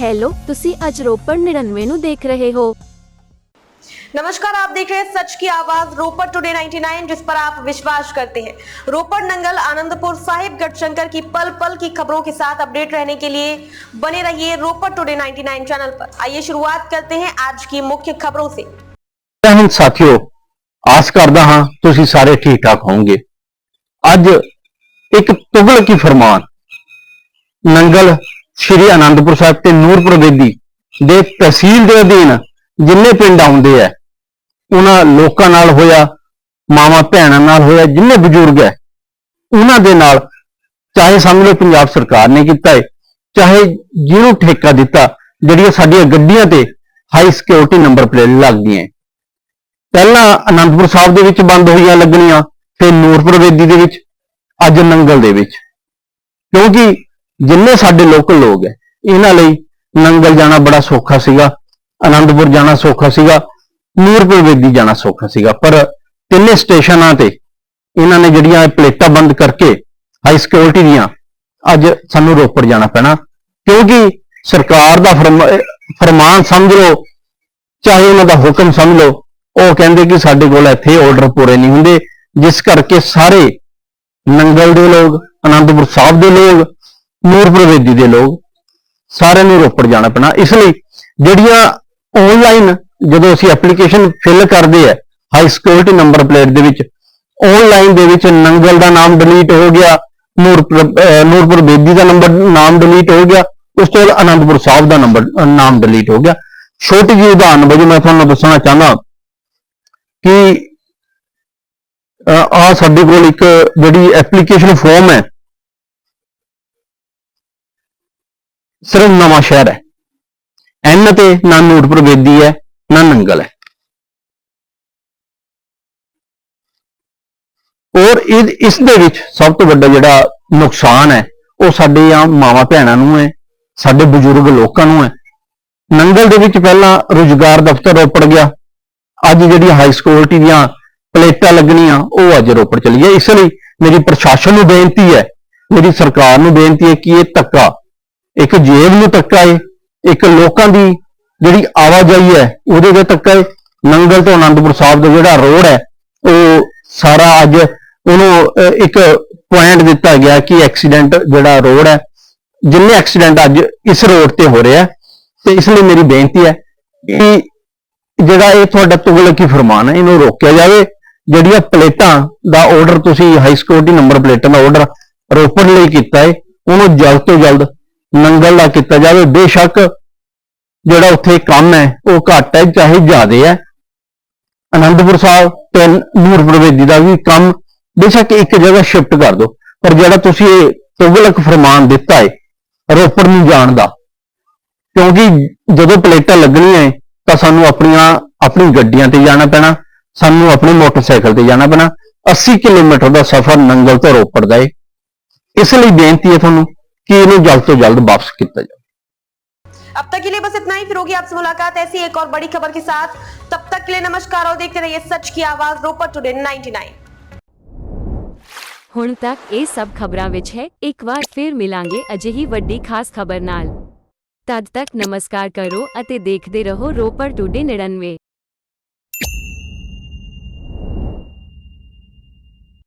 Hello ਤੁਸੀਂ ਅੱਜ ਰੋਪੜ 99 ਨੂੰ ਦੇਖ ਰਹੇ ਹੋ नमस्कार आप देख रहे हैं सच की आवाज रोपड़ टुडे 99 जिस पर आप विश्वास करते हैं रोपड़ नंगल आनंदपुर साहिब गढ़शंकर की पल पल की खबरों के साथ अपडेट रहने के लिए बने रहिए रोपड़ टुडे 99 चैनल पर आइए शुरुआत करते हैं आज की मुख्य खबरों से ਜੈ ਹਿੰਦ ਸਾਥੀਓ ਆਸ ਕਰਦਾ ਹਾਂ ਤੁਸੀਂ ਸਾਰੇ ਠੀਕ ਠਾਕ ਹੋਵੋਗੇ ਅੱਜ ਇੱਕ ਤੁਗਲਕੀ ਫਰਮਾਨ ਨੰਗਲ ਸ਼੍ਰੀ ਅਨੰਦਪੁਰ ਸਾਹਿਬ ਤੇ ਨੂਰਪੁਰ ਬੇਦੀ ਦੇ ਤਹਿਸੀਲ ਦੇ ਅਧੀਨ ਜਿੰਨੇ ਪਿੰਡ ਆਉਂਦੇ ਆ, ਉਹਨਾਂ ਲੋਕਾਂ ਨਾਲ ਹੋਇਆ, ਮਾਵਾਂ ਭੈਣਾਂ ਨਾਲ ਹੋਇਆ, ਜਿੰਨੇ ਬਜ਼ੁਰਗ ਹੈ ਉਹਨਾਂ ਦੇ ਨਾਲ ਚਾਹੇ ਸਾਹਮਣੇ ਪੰਜਾਬ ਸਰਕਾਰ ਨੇ ਕੀਤਾ ਹੈ ਚਾਹੇ ਜਿਹਨੂੰ ਠੇਕਾ ਦਿੱਤਾ, ਜਿਹੜੀਆਂ ਸਾਡੀਆਂ ਗੱਡੀਆਂ ਤੇ ਹਾਈ ਸਿਕਿਉਰਿਟੀ ਨੰਬਰ ਪਲੇਟ ਲੱਗਦੀਆਂ ਹੈ। ਪਹਿਲਾਂ ਅਨੰਦਪੁਰ ਸਾਹਿਬ ਦੇ ਵਿੱਚ ਬੰਦ ਹੋਈਆਂ ਲੱਗਣੀਆਂ, ਫਿਰ ਨੂਰਪੁਰ ਬੇਦੀ ਦੇ ਵਿੱਚ, ਅੱਜ ਨੰਗਲ ਦੇ ਵਿੱਚ ਕਿਉਂਕਿ ਜਿੰਨੇ ਸਾਡੇ ਲੋਕਲ ਲੋਕ ਹੈ, ਇਹਨਾਂ ਲਈ ਨੰਗਲ ਜਾਣਾ ਬੜਾ ਸੌਖਾ ਸੀਗਾ, ਅਨੰਦਪੁਰ ਜਾਣਾ ਸੌਖਾ ਸੀਗਾ, ਨੂਰਪੁਰ ਵੇਦੀ ਜਾਣਾ ਸੌਖਾ ਸੀਗਾ, ਪਰ ਤਿੰਨੇ ਸਟੇਸ਼ਨਾਂ ਤੇ ਇਹਨਾਂ ਨੇ ਜਿਹੜੀਆਂ ਪਲੇਟਾਂ ਬੰਦ ਕਰਕੇ ਹਾਈ ਸਿਕਿਉਰਿਟੀ ਦੀਆਂ, ਅੱਜ ਸਾਨੂੰ ਰੋਪੜ ਜਾਣਾ ਪੈਣਾ, ਕਿਉਂਕਿ ਸਰਕਾਰ ਦਾ ਫਰਮਾ- ਫਰਮਾਨ ਸਮਝ ਲਓ, ਚਾਹੇ ਉਹਨਾਂ ਦਾ ਹੁਕਮ ਸਮਝ ਲਓ, ਉਹ ਕਹਿੰਦੇ ਕਿ ਸਾਡੇ ਕੋਲ ਇੱਥੇ ਆਰਡਰ ਪੂਰੇ ਨਹੀਂ ਹੁੰਦੇ, ਜਿਸ ਕਰਕੇ ਸਾਰੇ ਨੰਗਲ ਦੇ ਲੋਕ, ਅਨੰਦਪੁਰ ਸਾਹਿਬ ਦੇ ਲੋਕ ਨੂਰਪੁਰ ਬੇਦੀ ਦੇ ਲੋਕ ਸਾਰਿਆਂ ਨੂੰ ਰੋਪੜ ਜਾਣਾ ਪੈਣਾ। ਇਸ ਲਈ ਜਿਹੜੀਆਂ ਆਨਲਾਈਨ ਜਦੋਂ ਅਸੀਂ ਐਪਲੀਕੇਸ਼ਨ ਫਿਲ ਕਰਦੇ ਆ ਹਾਈ ਸਿਕਿਉਰਿਟੀ ਨੰਬਰ ਪਲੇਟ ਦੇ ਵਿੱਚ ਆਨਲਾਈਨ ਦੇ ਵਿੱਚ ਨੰਗਲ ਦਾ ਨਾਮ ਡਿਲੀਟ ਹੋ ਗਿਆ ਨੂਰਪੁਰ ਨੂਰਪੁਰ ਬੇਦੀ ਦਾ ਨੰਬਰ ਨਾਮ ਡਿਲੀਟ ਹੋ ਗਿਆ, ਉਸ ਤੋਂ ਬਾਅਦ ਅਨੰਦਪੁਰ ਸਾਹਿਬ ਦਾ ਨੰਬਰ ਨਾਮ ਡਿਲੀਟ ਹੋ ਗਿਆ। ਛੋਟੀ ਜਿਹੀ ਉਦਾਹਰਨ ਵਜੋਂ ਮੈਂ ਤੁਹਾਨੂੰ ਦੱਸਣਾ ਚਾਹੁੰਦਾ ਕਿ ਆ ਸਾਡੇ ਕੋਲ ਇੱਕ ਜਿਹੜੀ ਐਪਲੀਕੇਸ਼ਨ ਫਾਰਮ ਹੈ ਸਿਰਫ ਨਵਾਂ ਸ਼ਹਿਰ ਹੈ। ਐਨ ਤੇ ਨਾ ਨੂਰਪੁਰ ਬੇਦੀ ਹੈ, ਨਾ ਨੰਗਲ ਹੈ। ਔਰ ਇਹ, ਇਸ ਦੇ ਵਿੱਚ ਸਭ ਤੋਂ ਵੱਡਾ ਜਿਹੜਾ ਨੁਕਸਾਨ ਹੈ, ਉਹ ਸਾਡੇ ਆ ਮਾਵਾਂ ਭੈਣਾਂ ਨੂੰ ਹੈ, ਸਾਡੇ ਬਜ਼ੁਰਗ ਲੋਕਾਂ ਨੂੰ ਹੈ। ਨੰਗਲ ਦੇ ਵਿੱਚ ਪਹਿਲਾਂ ਰੁਜ਼ਗਾਰ ਦਫ਼ਤਰ ਰੋਪੜ ਗਿਆ। ਅੱਜ ਜਿਹੜੀ ਹਾਈ ਸਿਕਿਉਰਿਟੀ ਦੀਆਂ ਪਲੇਟਾਂ ਲੱਗਣੀਆਂ, ਉਹ ਅੱਜ ਰੋਪੜ ਚਲੀ ਹੈ ਇਸ ਲਈ ਮੇਰੀ ਪ੍ਰਸ਼ਾਸਨ ਨੂੰ ਬੇਨਤੀ ਹੈ, ਮੇਰੀ ਸਰਕਾਰ ਨੂੰ ਬੇਨਤੀ ਹੈ ਕਿ ਇਹ ਧੱਕਾ ਇੱਕ ਜੇਬ ਨੂੰ ਧੱਕਾ ਏ, ਇੱਕ ਲੋਕਾਂ ਦੀ ਜਿਹੜੀ ਆਵਾਜਾਈ ਹੈ, ਉਹਦੇ ਤੇ ਧੱਕਾ ਏ। ਨੰਗਲ ਤੋਂ ਆਨੰਦਪੁਰ ਸਾਹਿਬ ਦਾ ਜਿਹੜਾ ਰੋਡ ਹੈ, ਉਹ ਸਾਰਾ ਅੱਜ ਉਹਨੂੰ ਇੱਕ ਪੁਆਇੰਟ ਦਿੱਤਾ ਗਿਆ ਕਿ ਐਕਸੀਡੈਂਟ ਜਿਹੜਾ ਰੋਡ ਹੈ, ਜਿੰਨੇ ਐਕਸੀਡੈਂਟ ਅੱਜ ਇਸ ਰੋਡ ਤੇ ਹੋ ਰਿਹਾ ਤੇ ਇਸ ਲਈ ਮੇਰੀ ਬੇਨਤੀ ਹੈ ਕਿ ਜਿਹੜਾ ਇਹ ਤੁਹਾਡਾ ਤੁਗਲਕੀ ਫਰਮਾਨ ਹੈ, ਇਹਨੂੰ ਰੋਕਿਆ ਜਾਵੇ। ਜਿਹੜੀਆਂ ਪਲੇਟਾਂ ਦਾ ਆਰਡਰ ਤੁਸੀਂ ਹਾਈ ਸਿਕਿਉਰਿਟੀ ਨੰਬਰ ਪਲੇਟਾਂ ਦਾ ਆਰਡਰ ਰੋਪੜ ਲਈ ਕੀਤਾ ਹੈ ਉਹਨੂੰ ਜਲਦ ਤੋਂ ਜਲਦ ਨੰਗਲ ਦਾ ਕੀਤਾ ਜਾਵੇ, ਬੇਸ਼ੱਕ ਜਿਹੜਾ ਉੱਥੇ ਕੰਮ ਹੈ, ਉਹ ਘੱਟ ਹੈ, ਚਾਹੇ ਜ਼ਿਆਦੇ ਹੈ। ਅਨੰਦਪੁਰ ਸਾਹਿਬ ਤੇ ਨੂਰਪੁਰ ਬੇਦੀ ਦਾ ਵੀ ਕੰਮ ਬੇਸ਼ੱਕ ਇੱਕ ਜਗ੍ਹਾ ਸ਼ਿਫਟ ਕਰ ਦਿਓ, ਪਰ ਜਿਹੜਾ ਤੁਸੀਂ ਇਹ ਤੁਗਲਕ ਫਰਮਾਨ ਦਿੱਤਾ ਹੈ, ਰੋਪੜ ਨੂੰ ਜਾਣ ਦਾ, ਕਿਉਂਕਿ ਜਦੋਂ ਪਲੇਟਾਂ ਲੱਗਣੀਆਂ ਹੈ, ਤਾਂ ਸਾਨੂੰ ਆਪਣੀਆਂ, ਆਪਣੀ ਗੱਡੀਆਂ ਤੇ ਜਾਣਾ ਪੈਣਾ, ਸਾਨੂੰ ਆਪਣੇ ਮੋਟਰਸਾਈਕਲ ਤੇ ਜਾਣਾ ਪੈਣਾ। 80 ਕਿਲੋਮੀਟਰ ਦਾ ਸਫ਼ਰ ਨੰਗਲ ਤੋਂ ਰੋਪੜ ਦਾ ਹੈ। ਇਸ ਲਈ ਬੇਨਤੀ ਹੈ ਤੁਹਾਨੂੰ ਕਿ ਇਹਨੂੰ ਜਲਦ ਤੋਂ ਜਲਦ ਵਾਪਸ ਕੀਤਾ ਜਾਵੇ अब तक के लिए बस इतना ही फिर होगी आपसे मुलाकात ऐसी एक और बड़ी खबर के साथ तब तक के लिए नमस्कार और देखते रहिए सच की आवाज रोपड़ टुडे 99 ਹੁਣ ਤੱਕ ਇਹ ਸਭ ਖਬਰਾਂ ਵਿੱਚ ਹੈ ਇੱਕ ਵਾਰ ਫਿਰ ਮਿਲਾਂਗੇ ਅਜਿਹੀ ਵੱਡੀ ਖਾਸ ਖਬਰ ਨਾਲ ਤਦ ਤੱਕ ਨਮਸਕਾਰ ਕਰੋ ਅਤੇ ਦੇਖਦੇ ਰਹੋ ਰੋਪੜ ਟੁਡੇ 99